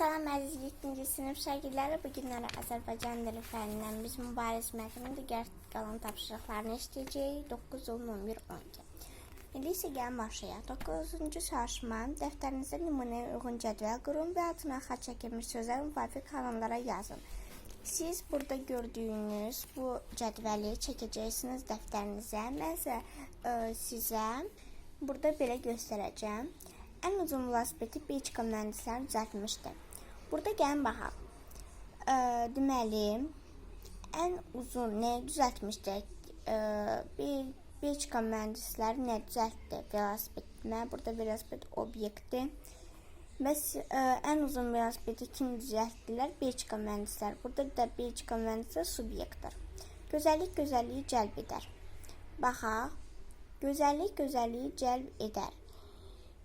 Salam əziz 7-ci sinif şagirdləri. Bu günləri Azərbaycan dili fənnindən biz mübariz mətnin digər qalan tapşırıqlarını işləyəcəyik. 9 10 11 12. İndi isə gəlin başlayaq. 9-cu çalışma dəftərinizə nümunəyə uyğun cədvəl qurun və altına xaç çəkilmiş sözlər müvafiq kanallara yazın. Siz burada gördüyünüz bu cədvəli çəkəcəksiniz dəftərinizə. Mən isə ə, sizə burada belə göstərəcəm. Ən uzun velosipedi Belçika mühəndisləri düzəltmişdi. Burada gəlin baxaq. Ə, deməli, ən uzun nə düzəltmişdi? Ə, bir Belçika mühəndisləri nə düzəltdi? Velosiped. Mən burada velosiped obyekti. Bəs ə, ən uzun velosipedi kim düzəltdilər? Belçika mühəndisləri. Burada da Belçika mühəndisləri subyektdir. Gözəllik gözəlliyi cəlb edər. Baxaq. Gözəllik gözəlliyi cəlb edər.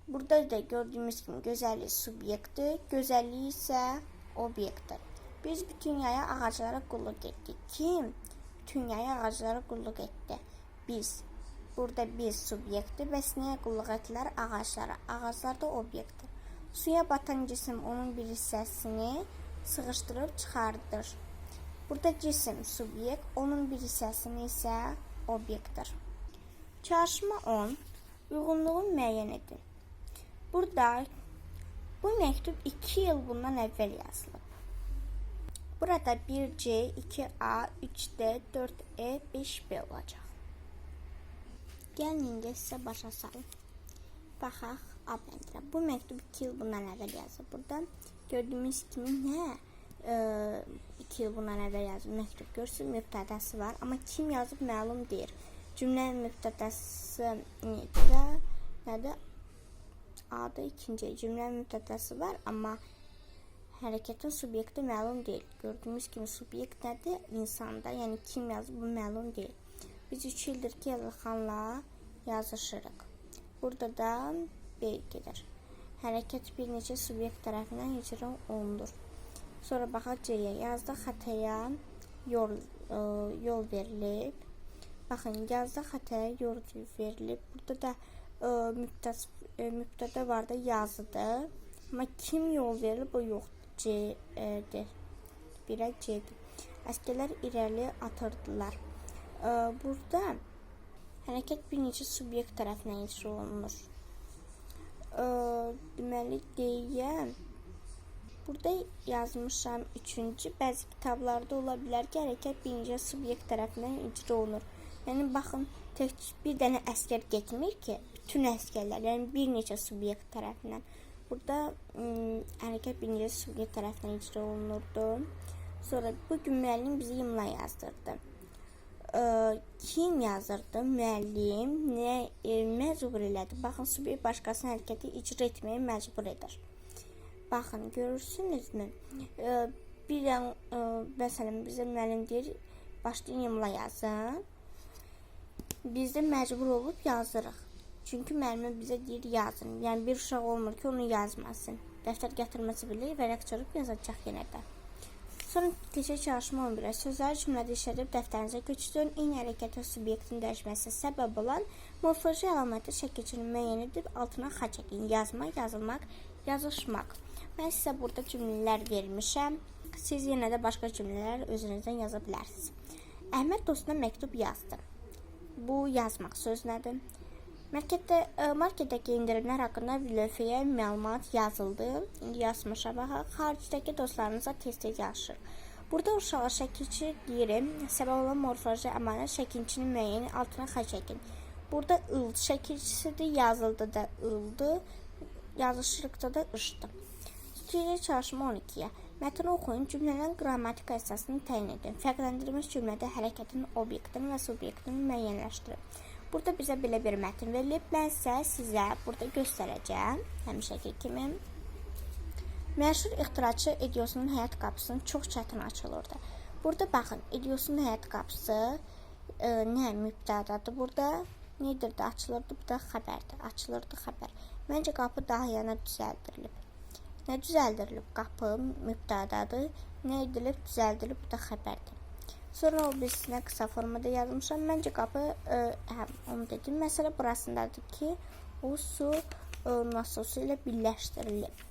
Burada da gördüğümüz gibi güzellik subyekttir, güzelliği ise obyekttir. Biz bütün dünyaya ağaçlara kulluk ettik. Kim? Bütün dünyaya ağaçlara kulluk etti. Biz. Burada biz subyekti. Bəs nəyə qulluq etdilər? Ağaçlara. Ağaçlar da obyektdir. Suya batan cisim onun bir hissəsini sıxışdırıb çıxardır. Burada cisim subyekt, onun bir hissəsini isə obyektdir. Çalışma 10. Uyğunluğu müəyyən edin. Burada bu mektup 2 yıl bundan evvel yazılıb. Burada 1C, 2A, 3D, 4E, 5B olacaq. Gəlin indi sizə başa salım. Baxaq A bəndirə. Bu məktub 2 il bundan əvvəl yazılıb. Burada gördüyümüz kimi nə? 2 yıl bundan əvvəl yazılıb məktub. Görürsünüz mübtədəsi var, amma kim yazıb məlum deyil. Cümlənin mübtədəsi necə? Nədir? A'da ikinci cümle mübtədəsi var, amma hərəkətin subyekti məlum deyil. Gördüyümüz kimi subyekt nədir? İnsanda, yəni kim yazıb bu məlum deyil. Biz 3 ildir ki, Yalxanla yazışırıq. Burada da B gedir. Hərəkət bir neçə subyekt tərəfindən icra olunur. Sonra baxaq C-yə. Yazda xətaya yol, ə, yol verilib. Baxın, yazda xətaya yol verilib. Burada da mübtəs, ə, mübtədə var da yazıdır. Amma kim yol verir bu yoxdur. C-dir. Birə C-dir. Əskərlər irəli atırdılar. Ə, burada hərəkət bir neçə subyekt tərəfindən icra olunur. Ə, deməli deyə burada yazmışam üçüncü bəzi kitablarda ola bilər ki, hərəkət bir neçə subyekt tərəfindən icra olunur. Yəni baxın, tək bir dənə əskər getmir ki, bütün əskərlər, yəni bir neçə subyekt tərəfindən. Burada ım, hərəkət bir neçə subyekt tərəfindən icra olunurdu. Sonra bu gün müəllim bizi imla yazdırdı. Kim yazırdı? Müəllim nə e, məcbur elədi? Baxın, subyekt başqasının hərəkəti icra etməyə məcbur edir. Baxın, görürsünüzmü? Bir ə, məsələn bizə müəllim deyir, başlayın imla yazın. Biz də məcbur olub yazırıq. Çünki müəllimə bizə deyir yazın. Yəni bir uşaq olmur ki, onu yazmasın. Dəftər gətirməsi bilir, vərəq çırıb yazacaq yenə də. Sonra keçək çalışma 11-ə. Sözləri cümlədə işlədib dəftərinizə köçürün. Eyni hərəkətə subyektin dəyişməsi səbəb olan morfoloji əlaməti şəkilçini müəyyən edib altına xaç çəkin. Yazmaq, yazılmaq, yazışmaq. Mən sizə burada cümlələr vermişəm. Siz yenə də başqa cümlələr özünüzdən yaza bilərsiniz. Əhməd dostuna məktub yazdı. Bu yazmaq söz nədir? Marketdə ə, marketdəki endirimlər haqqında lövhəyə məlumat yazıldı. İndi yazmışam. Bax, xaricdəki dostlarınıza tez-tez yazışır. Burada uşağa şəkilçi deyirəm. Səbəb olan morfoloji əmanət şəkilçinin müəyyən altına xətt çəkin. Burada ıl şəkilçisidir, yazıldı da ıldı, yazışlıqda da ışdı. Stüdiya çalışma 12-yə. Mətni oxuyun, cümlənin qrammatika əsasını təyin edin. Fərqləndirilmiş cümlədə hərəkətin obyektini və subyektini müəyyənləşdirin. Burada bizə belə bir mətn verilib. Mən isə sizə burada göstərəcəm. Həmişəki kimi. Məşhur ixtiraçı Ediosunun həyat qapısının çox çətin açılırdı. Burada baxın, Ediosunun həyat qapısı e, nə mübtədadır burada? Nedir də açılırdı? Bu da xəbərdir. Açılırdı xəbər. Məncə qapı daha yana düzəldirilib. Nə düzəldirilib? Qapı mübtədadır. Nə edilib? Düzəldilib. Bu da xəbərdir. Sonra o birisine kısa formada yazmışam. Məncə qapı ə, hə, onu dedim. Məsələ burasındadır ki, o su ə, nasosu ilə birləşdirilib.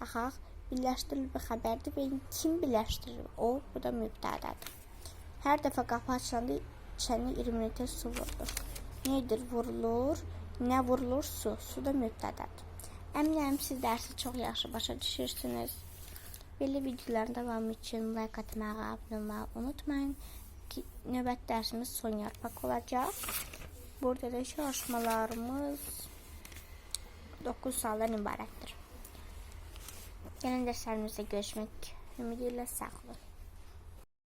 Baxaq, birləşdirilmiş bir xəbərdir və kim birləşdirir? O, bu da mübtədədir. Hər dəfə qapı açılanda içəri 20 litr su vurulur. Nədir vurulur? Nə vurulur? Su. Su da mübtədədir. Əminəm siz dərsi çox yaxşı başa düşürsünüz. Belə videoların davamı üçün like atmağı, abunə olmağı unutmayın ki, növbəti dərsimiz son yarpaq olacaq. Burada da çalışmalarımız 9 sualdan ibarətdir. Yeni derslerimizde görüşmek ümidiyle sağ.